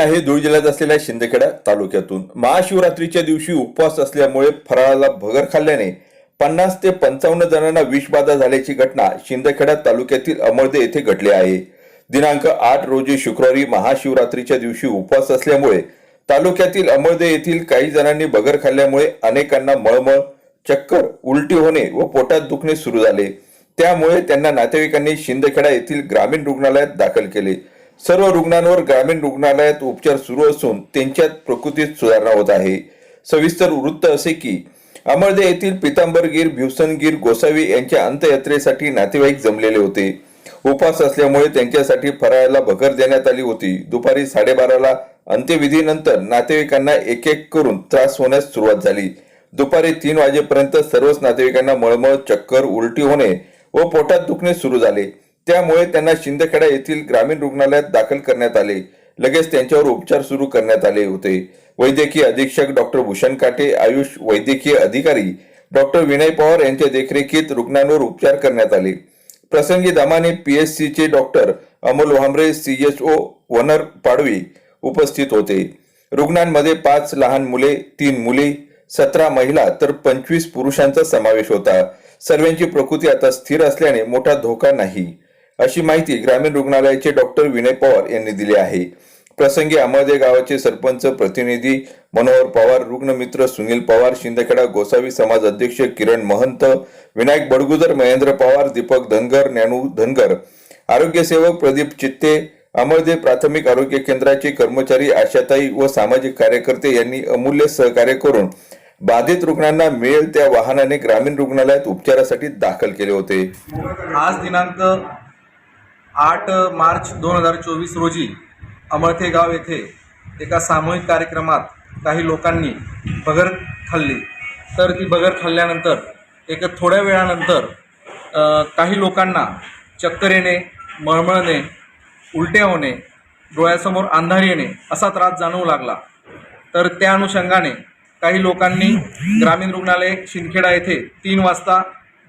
आहे धुळे जिल्ह्यात असलेल्या शिंदखेडा तालुक्यातून. महाशिवरात्रीच्या दिवशी उपवास असल्यामुळे फराळाला भगर खाल्ल्याने पन्नास ते पंचावन्न जणांना विषबाधा झाल्याची घटना शिंदखेडा तालुक्यातील अमळदे येथे घडली आहे. दिनांक आठ रोजी शुक्रवारी महाशिवरात्रीच्या दिवशी उपवास असल्यामुळे तालुक्यातील अमळदे येथील काही जणांनी भगर खाल्ल्यामुळे अनेकांना मळमळ चक्कर उलटी होणे व पोटात दुखणे सुरू झाले. त्यामुळे त्यांना नातेवाईकांनी शिंदखेडा येथील ग्रामीण रुग्णालयात दाखल केले. सर्व रुग्णांवर ग्रामीण रुग्णालयात उपचार सुरू असून त्यांच्यात प्रकृतीत सुधारणा होत आहे. सविस्तर वृत्त असे की अमळदे येथील पितांबरगीर भिवसनगीर गोसावी यांच्या अंत्ययात्रेसाठी नातेवाईक जमलेले होते. उपास असल्यामुळे त्यांच्यासाठी फराळाला भगर देण्यात आली होती. दुपारी साडेबाराला अंत्यविधीनंतर नातेवाईकांना एक एक करून त्रास होण्यास सुरुवात झाली. दुपारी तीन वाजेपर्यंत सर्वच नातेवाईकांना मळमळ चक्कर उलटी होणे व पोटात दुखणे सुरू झाले. त्यामुळे त्यांना शिंदखेडा येथील ग्रामीण रुग्णालयात दाखल करण्यात आले. लगेच त्यांच्यावर उपचार सुरू करण्यात आले होते. वैद्यकीय अधीक्षक डॉक्टर भूषण काटे आयुष वैद्यकीय अधिकारी डॉक्टर विनय पवार यांच्या देखरेखीत रुग्णांवर उपचार करण्यात आले. प्रसंगी दमाने पीएससीचे डॉक्टर अमोल वांबरे सीएचओ वनर पाडवी उपस्थित होते. रुग्णांमध्ये पाच लहान मुले तीन मुली सतरा महिला तर पंचवीस पुरुषांचा समावेश होता. सर्वांची प्रकृती आता स्थिर असल्याने मोठा धोका नाही. अशी माहिती ग्रामीण रुग्णालयाचे डॉक्टर विनय पवार यांनी दिली आहे. प्रसंगी आमदे गावाचे सरपंच प्रतिनिधी मनोहर पवार रुग्णमित्र सुनील पवार शिंदखेडा गोसावी समाज अध्यक्ष किरण महंत विनायक बडगुजर महेंद्र पवार दीपक धनगर ज्ञानू धनगर आरोग्यसेवक प्रदीप चित्ते अमळदे प्राथमिक आरोग्य केंद्राचे कर्मचारी आशाताई व सामाजिक कार्यकर्ते यांनी अमूल्य सहकार्य करून बाधित रुग्णांना मिळेल त्या वाहनाने ग्रामीण रुग्णालयात उपचारासाठी दाखल केले होते. आज दिनांक आठ मार्च दोन हजार चोवीस रोजी अमळथे गाव येथे एका सामूहिक कार्यक्रमात काही लोकांनी बगर खाल्ली. तर ती बगर खाल्ल्यानंतर एक थोड्या वेळानंतर काही लोकांना चक्कर येणे मळमळणे उलट्या होणे डोळ्यासमोर अंधार येणे असा त्रास जाणवू लागला. तर त्या अनुषंगाने काही लोकांनी ग्रामीण रुग्णालय शिंदखेडा येथे तीन वाजता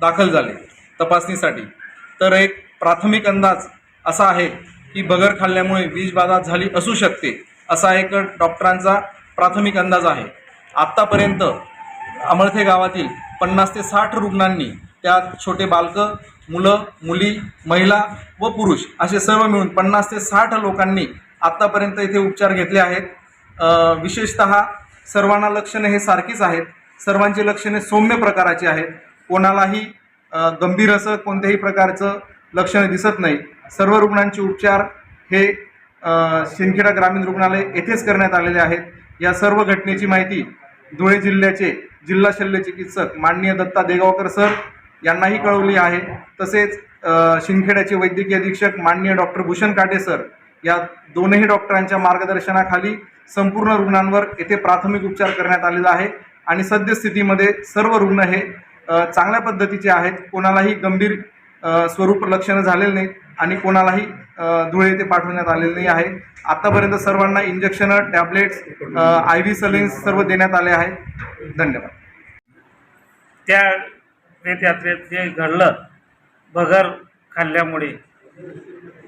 दाखल झाले तपासणीसाठी. तर एक प्राथमिक अंदाज असा आहे की बगर खाल्ल्यामुळे विषबाधा झाली असू शकते असा एक डॉक्टरांचा प्राथमिक अंदाज आहे. आत्तापर्यंत अमळथे गावातील पन्नास ते साठ रुग्णांनी त्यात छोटे बालकं मुलं मुली महिला व पुरुष असे सर्व मिळून पन्नास ते साठ लोकांनी आत्तापर्यंत इथे उपचार घेतले आहेत. विशेषत विशेषतः सर्वांना लक्षणे हे सारखीच आहेत. सर्वांची लक्षणे सौम्य प्रकाराची आहेत. कोणालाही गंभीर असं कोणत्याही प्रकारचं लक्षणे दिसत नाही सर्व रुग्णांचे उपचार हे शिंदखेडा ग्रामीण रुग्णालय येथेच करण्यात आलेले आहेत. या सर्व घटनेची माहिती धुळे जिल्ह्याचे जिल्हा शल्य चिकित्सक माननीय दत्ता देगावकर सर यांनाही कळवली आहे. तसेच शिंदखेड्याचे वैद्यकीय अधीक्षक माननीय डॉक्टर भूषण काटे सर या दोनही डॉक्टरांच्या मार्गदर्शनाखाली संपूर्ण रुग्णांवर येथे प्राथमिक उपचार करण्यात आलेला आहे आणि सद्यस्थितीमध्ये सर्व रुग्ण हे चांगल्या पद्धतीचे आहेत. कोणालाही गंभीर स्वरूप लक्षणं झालेले नाहीत. आणि कोणालाही धुळे येथे पाठवण्यात आलेले नाही आहे. आतापर्यंत सर्वांना injection tablets I V salines सर्व देण्यात आले आहेत. धन्यवाद. त्या रेथयात्रेत जे घडलं बगर खाल्ल्यामुळे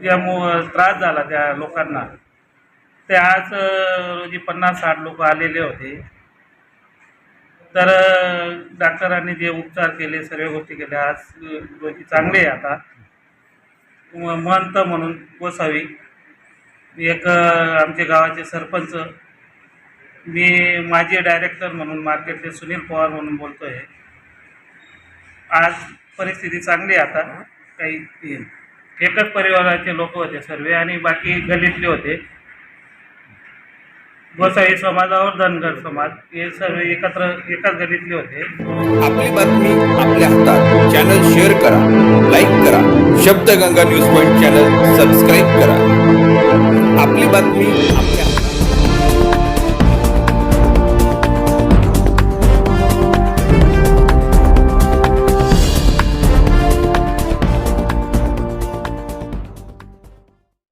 ज्यामु त्रास झाला त्या लोकांना. ते आज रोजी पन्नास साठ लोक आलेले होते. तर डॉक्टरांनी जे उपचार केले सर्व गोष्टी केल्या आज रोजी चांगले आहे आता. महंत म्हणून गोसावी एक आमचे गावाचे सरपंच. मी माजी डायरेक्टर म्हणून मार्केटचे सुनील पवार म्हणून बोलतो आहे आज परिस्थिती चांगली आहे आता. काही एकच परिवाराचे लोक होते सर्व आणि बाकी गलीतले होते. गोसाई समाजावर धनगर समाज हे सर्व एकत्र एकाच गलीतले होते. आपली बातमी आपल्या हातात. चॅनल शेअर करा लाईक करा. Shabdaganga news point channel subscribe करा. आपली बातमी आपल्या